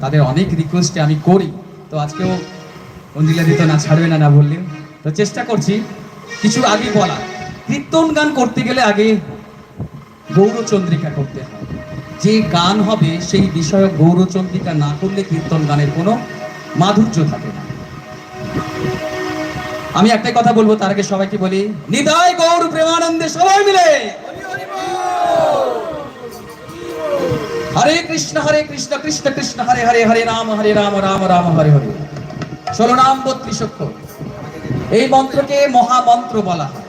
তাদের অনেক রিকোয়েস্টে আমি করি। তো আজকেও অঞ্জিলা দিত না, ছাড়বে না না বললেন। তো চেষ্টা করছি কিছু আগে বলা। কীর্তন গান করতে গেলে আগে গৌরচন্দ্রিকা করতে হয়। যে গান হবে, সেই বিষয়ে গৌরচন্দ্রিকা না করলে কীর্তন গানের কোনো মাধুর্য থাকে না। আমি একটাই কথা বলব, তার আগে সবাইকে বলি নিদায় গৌর প্রেমানন্দে সবাই মিলে। হরে কৃষ্ণ হরে কৃষ্ণ কৃষ্ণ কৃষ্ণ, হরে হরে হরে রাম হরে রাম রাম রাম, হরে হরে। ষোলো নাম, বত্রিশ এই মন্ত্রকে মহামন্ত্র বলা হয়।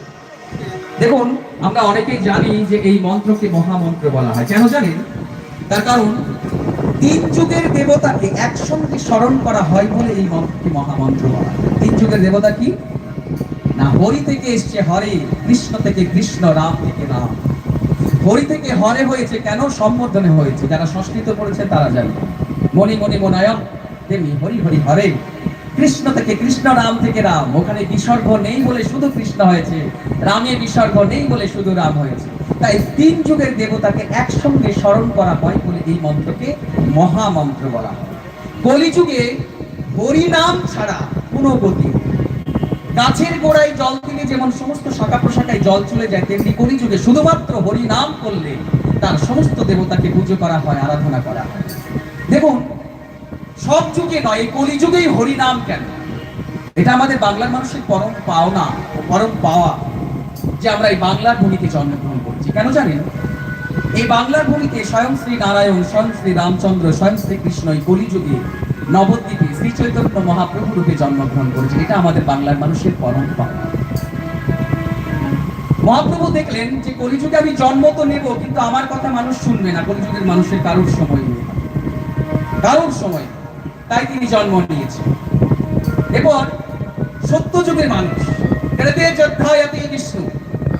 দেখুন, আমরা অনেকেই জানি যে এই মন্ত্রকে মহামন্ত্র বলা হয়। কেন জানেন? তার কারণ, তিন যুগের দেবতাকে একসঙ্গে স্মরণ করা হয় বলে এই মন্ত্রকে মহামন্ত্র বলা হয়। তিন যুগের দেবতা কি? না হরি থেকে এসছে হরে, কৃষ্ণ থেকে কৃষ্ণ, রাম থেকে রাম। হরি থেকে হরে হয়েছে, কেন সম্বোধনে হয়েছে? যারা সংস্কৃত পড়েছে, তারা জানে। মণি মণি মনায়ক, তেমনি হরি হরি হরে। কৃষ্ণ থেকে কৃষ্ণ, রাম থেকে রাম। ওখানে বিসর্গ নেই বলে শুধু কৃষ্ণ হয়েছে। রামে বিসর্গ নেই বলে শুধু রাম হয়েছে। তাই তিন যুগের দেবতাকে একসঙ্গে স্মরণ করা হয় বলে এই মন্ত্রকে মহামন্ত্র বলা হয়। কলিযুগে হরিনাম ছাড়া কোনো গতি। গাছের গোড়ায় জল দিলে যেমন সমস্ত শাখা প্রশাখায় জল চলে যায়, তেমনি কলিযুগে শুধুমাত্র হরি নাম করলে তার সমস্ত দেবতাকে পুজো করা হয়, আরাধনা করা দেখুন, সব যুগে নয়, এই কলিযুগেই হরি নাম কেন? এটা আমাদের বাংলার মানুষের পরম পাওনা, পরম পাওয়া যে আমরা এই বাংলার ভূমিতে জন্মগ্রহণ করছি। কেন জানেন? এই বাংলার ভূমিতে স্বয়ং শ্রী নারায়ণ, স্বয়ং শ্রী রামচন্দ্র, স্বয়ং শ্রী কৃষ্ণ এই কলিযুগে নবদ্বীপে শ্রী চৈতন্য মহাপ্রভু রূপে জন্মগ্রহণ করেছে এটা আমাদের বাংলার মানুষের পরম পাওয়া মহাপ্রভু দেখলেন যে কলিযুগে আমি জন্ম তো নেব, কিন্তু আমার কথা মানুষ শুনবে না। কলিযুগের মানুষের কারোর সময় নেই। কারোর সময় তাই তিনি জন্ম নিয়েছেন। সত্য যুগের মানুষ বিষ্ণু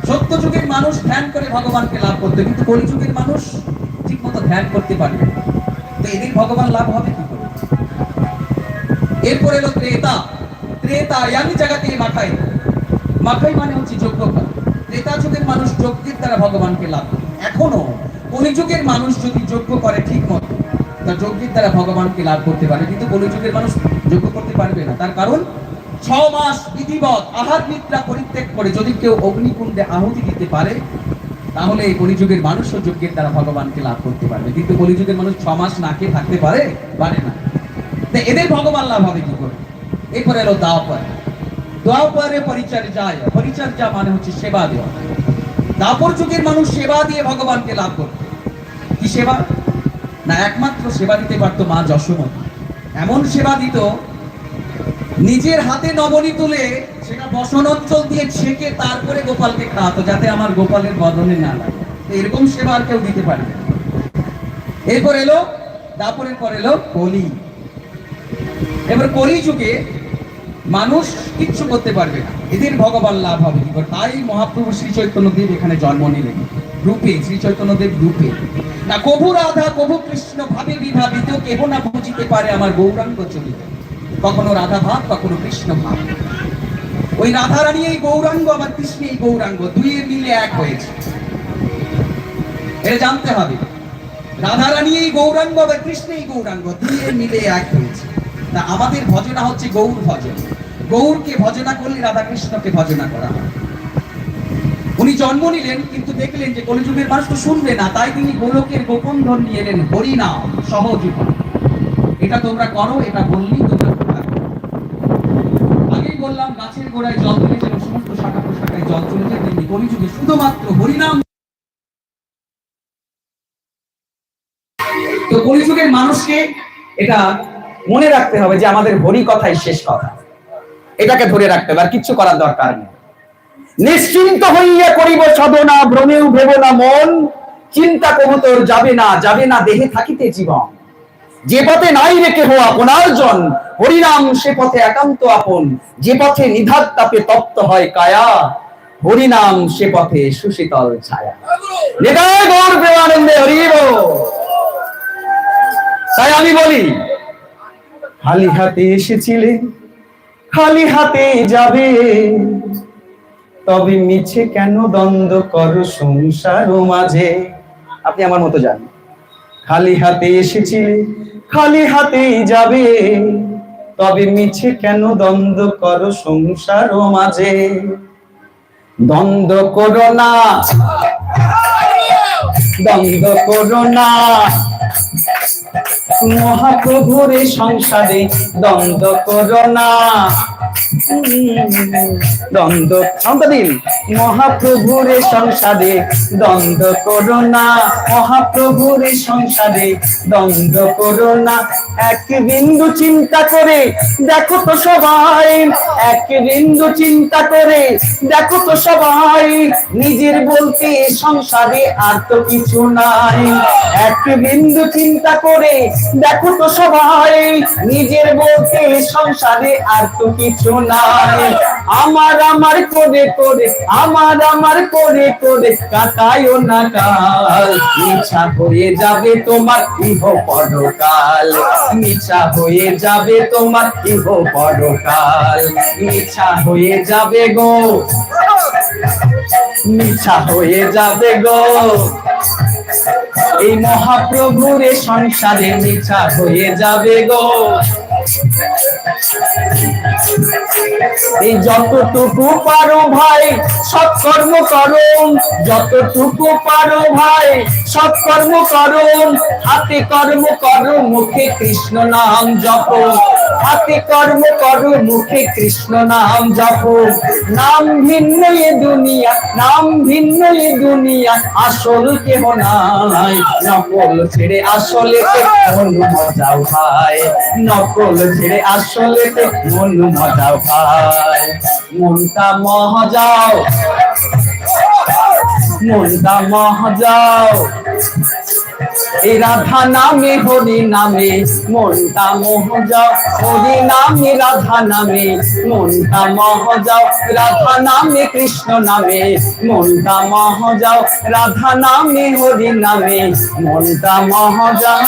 সত্য যুগের মানুষ ধ্যান করে ভগবানকে লাভ করতে, কিন্তু কলিযুগের মানুষ ঠিক মতো ধ্যান করতে পারবে। তো এদের ভগবান লাভ হবে কি? এরপর এলো ত্রেতা। ত্রেতা, ইয়ামি জায়গাতে মাখাই মাখাই মানে হচ্ছে যোগ্য করা ত্রেতা যুগের মানুষ যজ্ঞের দ্বারা ভগবানকে লাভ করে। এখনও কলিযুগের মানুষ যদি যজ্ঞ করে ঠিক মতো, তা যজ্ঞের দ্বারা ভগবানকে লাভ করতে পারে। কিন্তু কলিযুগের মানুষ যজ্ঞ করতে পারবে না। তার কারণ ছ মাস বিধিবত আহার নিদ্রা পরিত্যাগ করে যদি কেউ অগ্নিকুণ্ডে আহুতি দিতে পারে, তাহলে এই কলিযুগের মানুষও যজ্ঞের দ্বারা ভগবানকে লাভ করতে পারবে। কিন্তু কলিযুগের মানুষ ছ মাস না খেয়ে থাকতে পারে? পারে না। তা এদের ভগবান লাভ হবে কি করে? এরপরে এলো দাও দাওপার দাওপারে পরিচর্যায় পরিচর্যা মানে হচ্ছে সেবা দেওয়া। দাপর যুগের মানুষ সেবা দিয়ে ভগবানকে লাভ করত। কি সেবা? না, একমাত্র সেবা দিতে পারতো মা যশোমতী এমন সেবা দিত, নিজের হাতে নবনী তুলে সেটা বসন অঞ্চল দিয়ে ছেঁকে তারপরে গোপালকে খাওয়াতো, যাতে আমার গোপালের বদনে না লাগে। এরকম সেবা আর কেউ দিতে পারে এরপর এলো, দাপরের পর এলো কলি। এবার কলি যুগে মানুষ কিচ্ছু করতে পারবে না। এদের ভগবান লাভ হবে করে? তাই মহাপ্রভু শ্রী চৈতন্যদেব এখানে জন্ম নিলেন। রূপে শ্রী চৈতন্যদেব রূপে। না, কভু রাধা, কভু কৃষ্ণ ভাবে বিভাবিত, কেহ না বুঝিতে পারে আমার গৌরাঙ্গ চলিত। কখনো রাধা ভাব, কখনো কৃষ্ণ ভাব। ওই রাধা রানী এই গৌরাঙ্গ আমার কৃষ্ণ, এই গৌরাঙ্গ দুইয়ের মিলে এক হয়েছে। এটা জানতে হবে। রাধা রানী এই গৌরাঙ্গ, আবার কৃষ্ণ, এই গৌরাঙ্গ দুইয়ের মিলে এক হয়েছে। তা আমাদের ভজনা হচ্ছে গৌর ভজন। গৌরকে ভজনা করলে রাধা কৃষ্ণকে ভজনা করা হয়। উনি জন্ম নিলেন, কিন্তু দেখলেন যে কলিযুগের মানুষ তো শুনবে না, তাই তিনি গোলকের গোপন ধন নিয়ে এলেন, হরিনাম, সহজীবন। এটা তোমরা করো, এটা বললেই তোমরা আগেই বললাম, গাছের গোড়ায় জল দিলে যেন সমস্ত শাখা প্রশাখায় জল চলে যায়, তেমনি কলিযুগে শুধুমাত্র হরিনাম। তো কলিযুগের মানুষকে এটা মনে রাখতে হবে যে আমাদের হরি কথাই শেষ কথা। এটাকে ধরে রাখতে হবে, আর কিচ্ছু করার দরকার নেই। নিশ্চিন্ত হইয়া করিব সাধনা, ভ্রমেও ভেব না মন, চিন্তা কবুতর যাবে না যাবে না দেহে থাকিতে জীবন। যে পথে নাই রেখে হো আপনার জন, হরিনাম সে পথে একান্ত আপন। যে পথে নিধাত তাপে তপ্ত হয় কায়া, হরিনাম সে পথে সুশীতল ছায়া। নিতাই গৌর প্রেমানন্দে হরিব। তাই আমি বলি খালি হাতে এসেছিলে খালি হাতে যাবে। তবে মিছে কেন দ্বন্দ্ব করো সংসার মাঝে? আপনি আমার মতো জান খালি হাতে এসেছিলে খালি হাতেই যাবে। তবে মিছে কেন দ্বন্দ্ব করো সংসার মাঝে? দ্বন্দ্ব করো না। দ্বন্দ্ব করো না। মহাপ্রভুর সংসারে দ্বন্দ্ব করো না। দ্বন্দ্ব দিন মহাপ্রভুর সংসারে দ্বন্দ্ব করো না। মহাপ্রভুর সংসারে দ্বন্দ্ব করো না। এক বিন্দু চিন্তা করে দেখো তো সবাই, এক বিন্দু চিন্তা করে দেখো তো সবাই, নিজের বলতে সংসারে আর তো কিছু নাই। এক বিন্দু চিন্তা করে দেখো তো সবাই, নিজের বলতে সংসারে আর তো কিছু নাই আমার আমার করে করে, আমার আমার করে করে কাটায়ও না কাল। মিছা হয়ে যাবে তোমার ইহ পরকাল। মিছা হয়ে যাবে তোমার ইহ পরকাল। মিছা হয়ে যাবে গো। মিছা হয়ে যাবে গো। এই মহাপ্রভুর সংসারে মিছা হয়ে যাবে গো। এই যতটুকু পারো ভাই, সৎকর্ম করো। যতটুকু পারো ভাই, সৎকর্ম করো। হাতে কর্ম করো, মুখে কৃষ্ণ নাম জপ। হাতে কর্ম করো মুখে কৃষ্ণ নাম জপ। নাম ভিন্ন এ দুনিয়া, নাম ভিন্ন এ দুনিয়া, আসল কেহ নাই। নকল ছেড়ে আসলে মন মজাও ভাই নকল ছেড়ে আসলে মন মজাও ভাই মনটা মহাজাও। মনটা মহাজাও। এই রাধা নামে, হরি নামে, মনটা মোহ যাও। হরি নামে, রাধা নামে, মনটা মোহ যাও। রাধা নামে, কৃষ্ণ নামে, মনটা মোহ যাও। রাধা নামে, হরি নামে, মনটা মোহ যাও।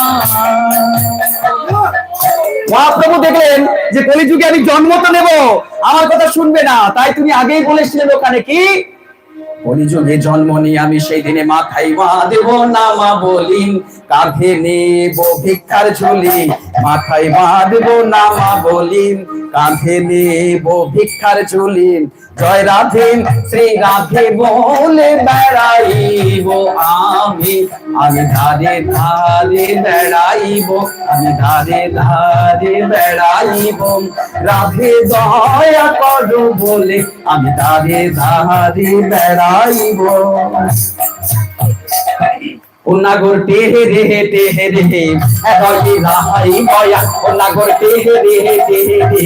মহাপ্রভু দেখলেন যে কলিযুগে আমি জন্ম তো নেব, আমার কথা শুনবে না। তাই তুমি আগেই বলেছিলেন ওখানে কি? কলিযুগে জন্ম নিয়ে আমি সেই দিনে মাথায় মা দেব না মা বলিন কাঁধে নেব ভিক্ষার ঝুলি। মাথায় মা দেব না মা বলিন কাঁধে নেব ভিক্ষার ঝুলি। জয় রাধে, শ্রী রাধে বলে বেড়াইব আমি আমি ধারে ধারে বেড়াইব, আমি ধারে ধারে বেড়াইব। রাধে দয়া করো বলে আমি ধারে ধারে বেড়াইব। নাগর টেহে রে টেহে রে এরই রাহাই বয়া ও নাগর টেহে রে টেহে রে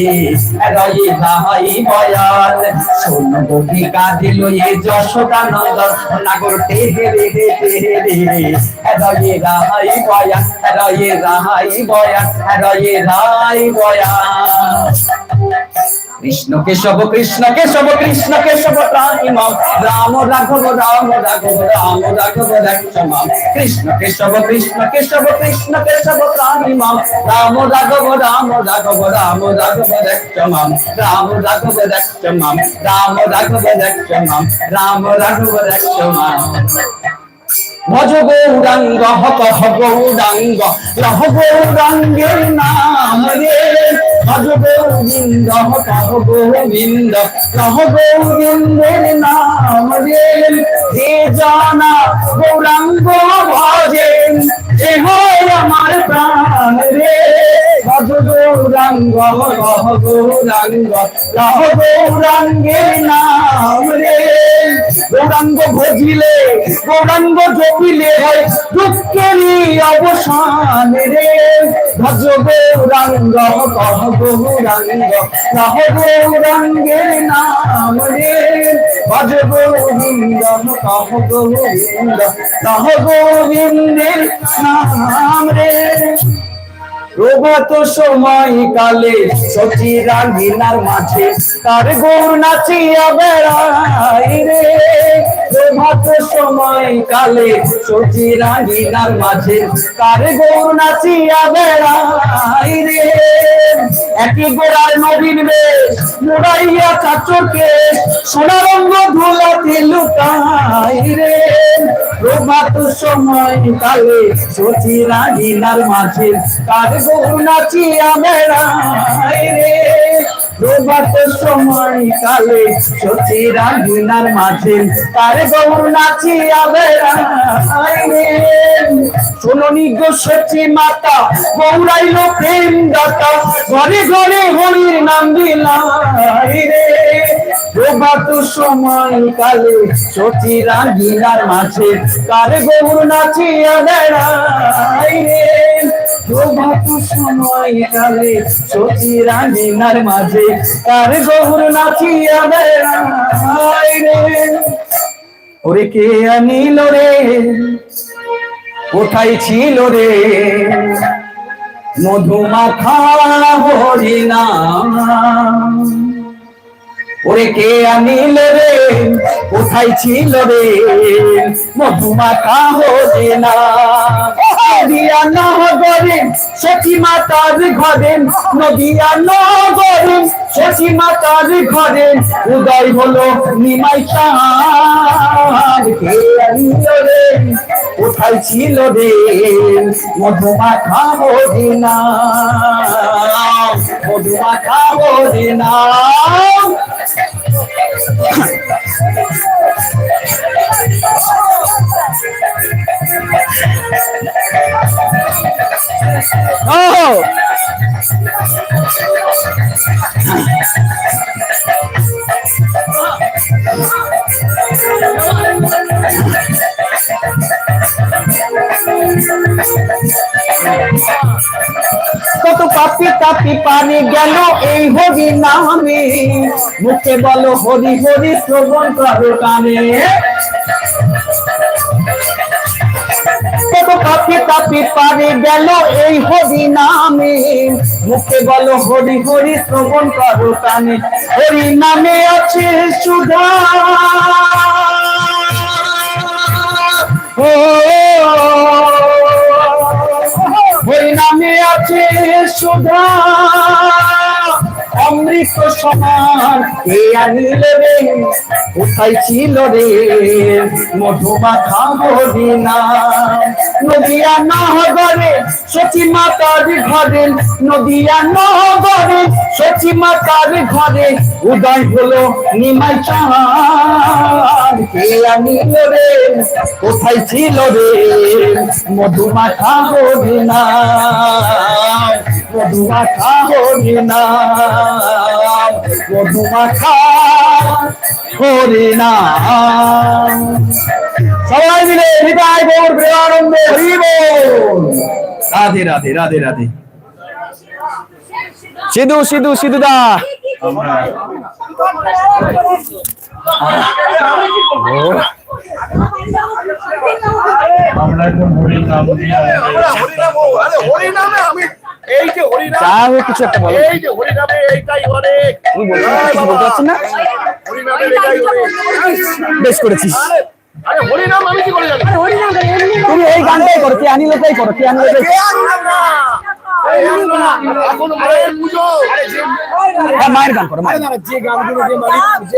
এরই রাহাই বয়াল শোন গোপিকা দিল এ যশোদানন্দন ও নাগর টেহে রে টেহে রে এরই রাহাই বয়া এরই রাহাই বয়া এরই রাই বয়া কৃষ্ণ কেশব কৃষ্ণ কেশব কৃষ্ণ কেশব রাম রাম রাঘব রাম রাঘব রাম রাঘব, রাম কৃষ্ণ কেশব কৃষ্ণ কেশব কৃষ্ণ কেশব রাম রাম রাঘব রাম রাঘব রাম রাঘব, রাম রাম রাঘব, রাম রাম রাঘব, রাম রাম রাঘব, রাম ভজ গৌরাঙ্গ হক গৌরাঙ্গ রহ গৌরাঙ্গের নাম রে ভজ গৌরিন্দ হক গোবিন্দ লহ গৌরিন্দের নাম রে। হে জানা গৌরাঙ্গ গৌরাঙ্গ লহ গৌরাঙ্গ লহ গৌরাঙ্গের নাম রে গৌরাঙ্গ ভজিলে গৌরাঙ্গ জপিলে হয় দুঃখেরই অবসান রে ভজ গৌরাঙ্গ কহ গৌরাঙ্গ কহ গৌরাঙ্গের নাম রে ভজ গোবিন্দ কহ গোবিন্দ কহ গোবিন্দের নাম রে প্রভাত সময় কালে সচি রাঙ্গিনার মাঝে। তার গৌর নাচিয়া বেড়াই রে। প্রভাত সময় কালে সচি রাঙ্গিনার মাঝে। তার গৌর নাচিয়া বেড়াই রে। একই গোড়ার নবীন বেশ। মোড়াইয়া চাচরকে সোনারঙ্গ ধুলাতে লুকাই রে। প্রভাত সময় কালে সচি রাগিনার মাঝে কার গৌ নাচিয়া বেড়াই রে। প্রভাত সময় কালে সচি রাগিনার মাঝে কার গৌ নাচিয়া বেড়াই রে। শোনি গো সচি মাতা গৌরাইল প্রেম দাতা ঘরে ঘরে হরির নাম দিলাই রে। প্রভাত সময় কালে সচি রাগিনার মাঝে, কার গৌর নাচিয়া বেড়াই রে। প্রভাত সময় কালে সচি রাগিনার মাঝে, কার গৌর নাচিয়া বেড়াই রে। ওরে কে আনিল রে? কোথায় ছিল রে? মধুমাখা হরিনা ওরে কে আনিল রে? কোথায় ছিল রে? মধুমাখা হরিনা নদিয়া নহরে সখী মাতার ঘরে, নদিয়া নহরে সখী মাতার ঘরে, উদয় হলো নিমাই রে কোথায় ছিল রে মধুমাখা হরিনা মধুমাখা হরিনা ও! কত পাপি তাপি পানি গেল এই হরি নামে মুখে বলো হরি হরি শ্রবণ করো পাপি তাপি পানি গেল এই হরি নামে মুখে বলো হরি হরি শ্রবণ করো কানে হরি নামে আছে সুধা হরি নামে আছে সুধা অমৃত সমান কে আনিলে রে? কোথায় ছিল রে? মধুমা খাব দিনা নদিয়া নহগরে সচি মাতার ঘরে, নদিয়া নহগরে সচি মাতার ঘরে উদয় হলো নিমাই চাঁদ। কে আনিল রে? কোথায় ছিল রে? মধুমা খাব দিনা মধুমা খাব দিনা মধুমা খা হরিনা সবাই মিলে হৃদয় গৌর প্রেমানন্দে হরিব রাধে রাধে রাধে রাধে সিধু সিধু সিধু দা আমরা এখন হরির নাম নিয়ে হরিনাম ও, আমি এই যে হরিনাম যা হোক কিছু একটা বলো এই যে হরিনামে এইটাই অনেক তুমি বলছো না, কিছু বলতে পারছি না এটাই অনেক বেশ করেছিস আরে আরে হরিনাম আমি কি করে জানি তুমি এই গানটাই করো কে কে। এখন মায়ের পুজো হ্যাঁ মায়ের গান করো মায়ের যে গানগুলো যে